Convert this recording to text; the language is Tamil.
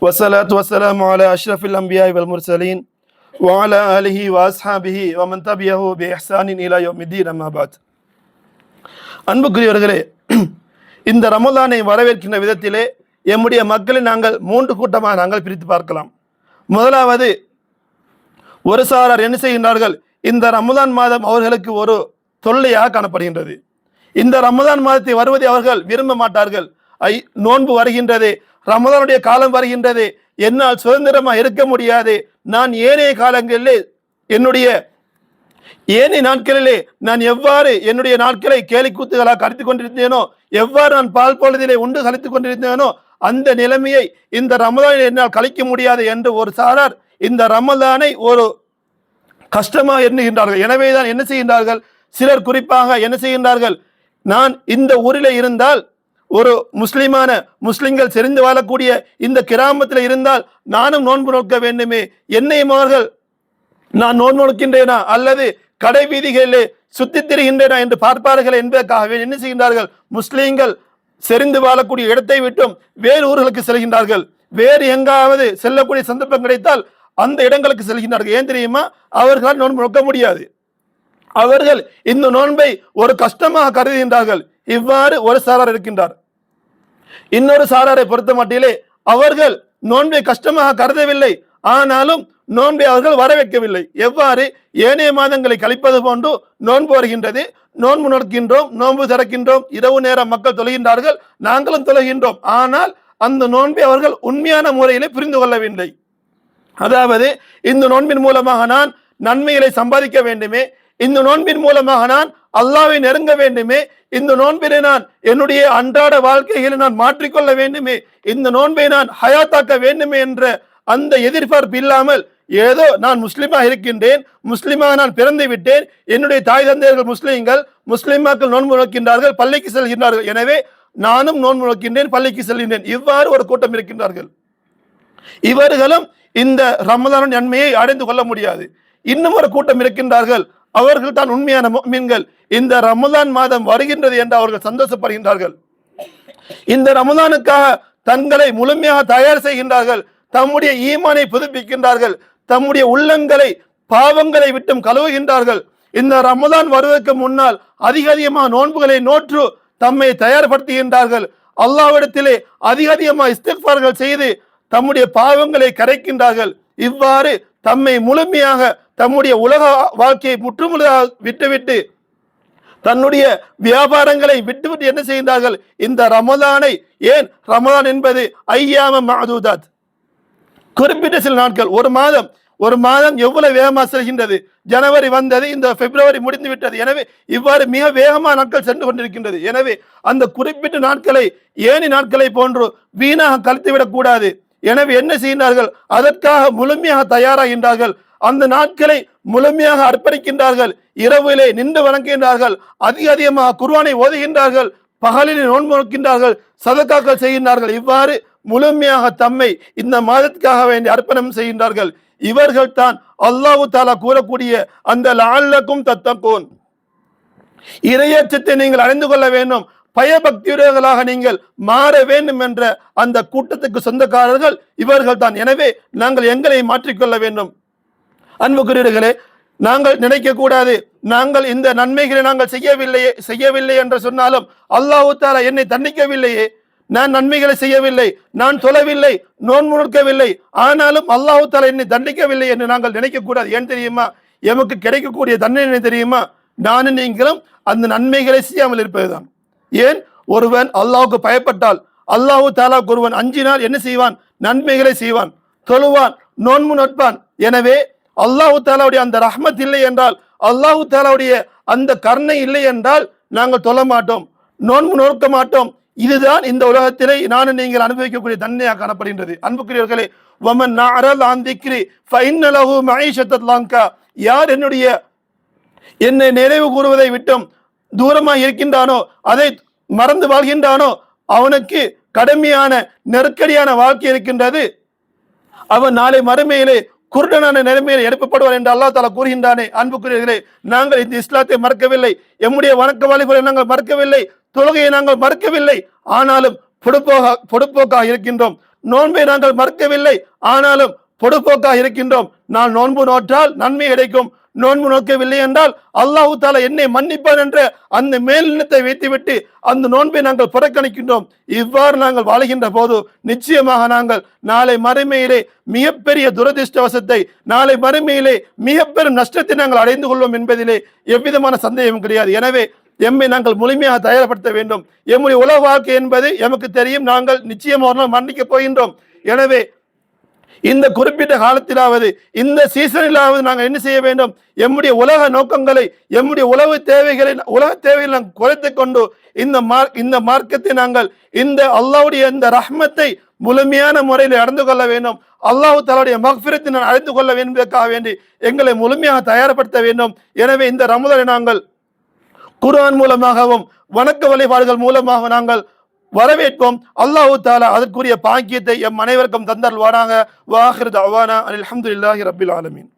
والصلاة والسلام على أشرف الأنبياء والمرسلين وعلى آله وأصحابه ومن تبعه بإحسان إلى يوم الدين أما بعد அன்புக்குரியவர்களே இந்த ரமலானை வரவேற்கின்ற விதத்திலே எம்முடைய மக்களை நாங்கள் மூன்று கூட்டமாக நாங்கள் பிரித்து பார்க்கலாம் முதலாவது ஒரு சாரார் என்ன செய்கின்றார்கள் இந்த ரமலான் மாதம் அவர்களுக்கு ஒரு தொல்லையாக காணப்படுகின்றது இந்த ரமலான் மாதத்தை வருவதை அவர்கள் விரும்ப மாட்டார்கள் ஐ நோன்பு வருகின்றதே ரமதானுடைய காலம் வருகின்றது. என்னால் சுதந்திரமாக இருக்க முடியாது. நான் ஏனைய காலங்களிலே என்னுடைய ஏனைய நாட்களிலே நான் எவ்வாறு என்னுடைய நாட்களை கேலி கூத்துகளாக கழித்துக் கொண்டிருந்தேனோ எவ்வாறு நான் பால் பொழுதிலே உண்டு கழித்துக் கொண்டிருந்தேனோ அந்த நிலைமையை இந்த ரமதானில் என்னால் கழிக்க முடியாது என்று ஒரு சாரார் இந்த ரமதானை ஒரு கஷ்டமாக எண்ணுகின்றார்கள். எனவே தான் என்ன செய்கின்றார்கள்? சிலர் குறிப்பாக என்ன செய்கின்றார்கள்? நான் இந்த ஊரில் இருந்தால் ஒரு முஸ்லிமான முஸ்லிம்கள் செறிந்து வாழக்கூடிய இந்த கிராமத்தில் இருந்தால் நானும் நோன்பு நோக்க வேண்டுமே. என்னையும் அவர்கள் நான் நோன்பு நோக்கின்றேனா? அல்லது கடை வீதிகளிலே சுத்தித் திரிகின்றேனா என்று பார்ப்பார்கள் என்பதற்காகவே என்ன செய்கின்றார்கள்? முஸ்லீம்கள் செறிந்து வாழக்கூடிய இடத்தை விட்டும் வேறு ஊர்களுக்கு செல்கின்றார்கள். வேறு எங்காவது செல்லக்கூடிய சந்தர்ப்பம் கிடைத்தால் அந்த இடங்களுக்கு செல்கின்றார்கள். ஏன் தெரியுமா? அவர்களால் நோன்பு நோக்க முடியாது. அவர்கள் இந்த நோன்பை ஒரு கஷ்டமாக கருதுகின்றார்கள். இவ்வாறு ஒரு சாரார் இருக்கின்றார். இன்னொரு சாராரை பொறுத்த மட்டிலே அவர்கள் நோன்பை கஷ்டமாக கருதவில்லை. ஆனாலும் நோன்பை அவர்கள் வர வைக்கவில்லை எவ்வாறு? ஏனைய மாதங்களை கழிப்பது போன்று நோன்பு வருகின்றது. நோன்பு நடக்கின்றோம் நோன்பு திறக்கின்றோம் இரவு நேரம் மக்கள் தொழுகின்றார்கள் நாங்களும் தொழுகின்றோம். ஆனால் அந்த நோன்பை அவர்கள் உண்மையான முறையிலே புரிந்து கொள்ளவில்லை. அதாவது இந்த நோன்பின் மூலமாக நான் நன்மைகளை சம்பாதிக்க வேண்டுமே இந்த நோன்பின் மூலமாக நான் அல்லாவை நெருங்க வேண்டுமே. இந்த நோன்பினை நான் என்னுடைய அன்றாட வாழ்க்கைகளை நான் மாற்றிக்கொள்ள வேண்டுமே. இந்த நோன்பை நான் ஹயாத்தாக்க வேண்டுமே என்ற அந்த எதிர்பார்ப்பு இல்லாமல் ஏதோ நான் முஸ்லீமாக இருக்கின்றேன் முஸ்லீமாக நான் பிறந்து விட்டேன். என்னுடைய தாய் தந்தையர்கள் முஸ்லீம்கள் முஸ்லீமாக்கள் நோன்பு நோக்கின்றார்கள் பள்ளிக்கு செல்கின்றார்கள். எனவே நானும் நோன்பு நோக்கின்றேன் பள்ளிக்கு செல்கின்றேன். இவ்வாறு ஒரு கூட்டம் இருக்கின்றார்கள். இவர்களும் இந்த ரமலான நன்மையை அடைந்து கொள்ள முடியாது. இன்னும் ஒரு கூட்டம் இருக்கின்றார்கள். அவர்கள் தான் உண்மையான மீன்கள் இந்த ரமதான் மாதம் வருகின்றது என்று அவர்கள் சந்தோஷப்படுகின்றார்கள். இந்த ரமதானுக்காக தங்களை முழுமையாக தயார் செய்கின்றார்கள். தம்முடைய ஈமானை புதுப்பிக்கின்றார்கள். தம்முடைய உள்ளங்களை பாவங்களை விட்டும் கழுவுகின்றார்கள். இந்த ரமதான் வருவதற்கு முன்னால் அதிக அதிகமாக நோன்புகளை நோற்று தம்மை தயார்படுத்துகின்றார்கள். அல்லாவிடத்திலே அதிக அதிகமாக இஸ்திஃபார்கள் செய்து தம்முடைய பாவங்களை கரைக்கின்றார்கள். இவ்வாறு தம்மை முழுமையாக தம்முடைய உலக வாழ்க்கையை முற்றுமுழுதாக விட்டுவிட்டு தன்னுடைய வியாபாரங்களை விட்டுவிட்டு என்ன செய்கின்றார்கள்? இந்த ரமதானை ஏன் ரமதான் என்பது ஐயாம மாதூதாத். குறிப்பிட்ட சில நாட்கள் ஒரு மாதம் ஒரு மாதம் எவ்வளவு வேகமாக செல்கின்றது? ஜனவரி வந்தது இந்த பிப்ரவரி முடிந்து விட்டது. எனவே இவ்வாறு மிக வேகமாக நாட்கள் சென்று கொண்டிருக்கின்றது. எனவே அந்த குறிப்பிட்ட நாட்களை ஏனி நாட்களை போன்று வீணாக கழித்து விடக்கூடாது எனவே என்ன செய்கின்றார்கள்? அதற்காக முழுமையாக தயாராகின்றார்கள். அந்த நாட்களை முழுமையாக அர்ப்பணிக்கின்றார்கள். இரவிலே நின்று வணங்குகின்றார்கள். அதிக அதிகமாக குர்வானை ஓதுகின்றார்கள். பகலில் நோன்பு நோக்கின்றார்கள். சதக்காக்கள் செய்கின்றார்கள். இவ்வாறு முழுமையாக தம்மை இந்த மாதத்துக்காக வேண்டி அர்ப்பணம் செய்கின்றார்கள். இவர்கள் தான் அல்லாஹு தாலா கூறக்கூடிய அந்த லால்லக்கும் தத்தக்கோன் இரையச்சத்தை நீங்கள் அறிந்து கொள்ள வேண்டும். பயபக்தியுடையவர்களாக நீங்கள் மாற வேண்டும் என்ற அந்த கூட்டத்துக்கு சொந்தக்காரர்கள் இவர்கள் தான் எனவே நாங்கள் எங்களை மாற்றிக்கொள்ள வேண்டும். அன்புக்குரியர்களே நாங்கள் நினைக்க கூடாது நாங்கள் இந்த நன்மைகளை நாங்கள் செய்யவில்லையே செய்யவில்லை என்று சொன்னாலும் அல்லாஹு தாலா என்னை தண்டிக்கவில்லையே. நான் நன்மைகளை செய்யவில்லை நான் தொழவில்லை நோன் முழுக்கவில்லை. ஆனாலும் அல்லாஹு தாலா என்னை தண்டிக்கவில்லை என்று நாங்கள் நினைக்கக்கூடாது. ஏன் தெரியுமா? எமக்கு கிடைக்கக்கூடிய தண்டனை தெரியுமா? நானும் நீங்களும் அந்த நன்மைகளை செய்யாமல் இருப்பதுதான். ஏன்? ஒருவன் அல்லாஹுக்கு பயப்பட்டால் அல்லாஹு தாலா ஒருவன் அஞ்சினால் என்ன செய்வான்? நன்மைகளை செய்வான் தொழுவான் நோன்பு நட்பான். எனவே அல்லாஹு தாலாவுடைய அந்த ரஹ்மத் இல்லை என்றால் அல்லாஹு தாலாவுடைய அந்த கருணை இல்லை என்றால் நாங்கள் தொழ மாட்டோம் நோன்பு நோக்க மாட்டோம். இதுதான் இந்த உலகத்திலே நானும் நீங்கள் அனுபவிக்கக்கூடிய தன்மையாக காணப்படுகின்றது. அன்புக்குரியவர்களே வமன் நாரல் ஆந்திக்ரி ஃபைன்னலஹு மஐஷத்தல்லாங்கா யார் என்னுடைய என்னை நிறைவு கூறுவதை விட்டும் தூரமாக இருக்கின்றானோ அதை மறந்து வாழ்கின்றானோ? அவனுக்கு கடுமையான நெருக்கடியான வாழ்க்கை இருக்கின்றது. அவன் நாளை மறுமையிலே குருடனான நிலைமையில் எழுப்பப்படுவார் என்று அல்லா தாலா கூறுகின்றானே. அன்புக்குரியர்களே நாங்கள் இந்த இஸ்லாத்தை மறக்கவில்லை. எம்முடைய வணக்க வழிமுறை நாங்கள் மறக்கவில்லை. தொழுகையை நாங்கள் மறக்கவில்லை. ஆனாலும் பொடுப்போக பொடுப்போக்காக இருக்கின்றோம். நோன்பை நாங்கள் மறக்கவில்லை. ஆனாலும் பொடுப்போக்காக இருக்கின்றோம். நான் நோன்பு நோற்றால் நன்மை கிடைக்கும். நோன்பு நோக்கவில்லை என்றால் அல்லாஹு தாலா என்னை மன்னிப்பான் என்ற அந்த மேலினத்தை வைத்துவிட்டு அந்த நோன்பை நாங்கள் புறக்கணிக்கின்றோம். இவ்வாறு நாங்கள் வாழுகின்ற போது நிச்சயமாக நாங்கள் நாளை மறுமையிலே மிகப்பெரிய துரதிர்ஷ்டவசத்தை நாளை மறுமையிலே மிக பெரும் நஷ்டத்தை நாங்கள் அடைந்து கொள்வோம் என்பதிலே எவ்விதமான சந்தேகமும் கிடையாது. எனவே எம்மை நாங்கள் முழுமையாக தயார்படுத்த வேண்டும். எம்முடைய உலக வாழ்க்கை என்பது எமக்கு தெரியும். நாங்கள் நிச்சயமாக ஒரு நாள் போகின்றோம். எனவே இந்த குறிப்பிட்ட காலத்திலாவது இந்த சீசனிலாவது நாங்கள் என்ன செய்ய வேண்டும்? எம்முடைய உலக நோக்கங்களை எம்முடைய உலக தேவைகளை உலக தேவைகளை நாங்கள் குறைத்துக் கொண்டு இந்த மார்க் இந்த மார்க்கத்தை நாங்கள் இந்த அல்லாவுடைய இந்த ரஹ்மத்தை முழுமையான முறையில் அடைந்து கொள்ள வேண்டும். அல்லாஹு தலாவுடைய மக்ஃபிரத்தை நான் அடைந்து கொள்ள வேண்டும் வேண்டி எங்களை முழுமையாக தயார்படுத்த வேண்டும். எனவே இந்த ரமதனை நாங்கள் குர்ஆன் மூலமாகவும் வணக்க வழிபாடுகள் மூலமாக நாங்கள் வரவேற்போம் அல்லாஹு தாலா அதற்குரிய பாக்கியத்தை எம் அனைவருக்கும் தந்தருவானாக வாஹிர் அவானா அனில் அல்ஹம்துலில்லாஹி ரப்பில் ஆலமீன்.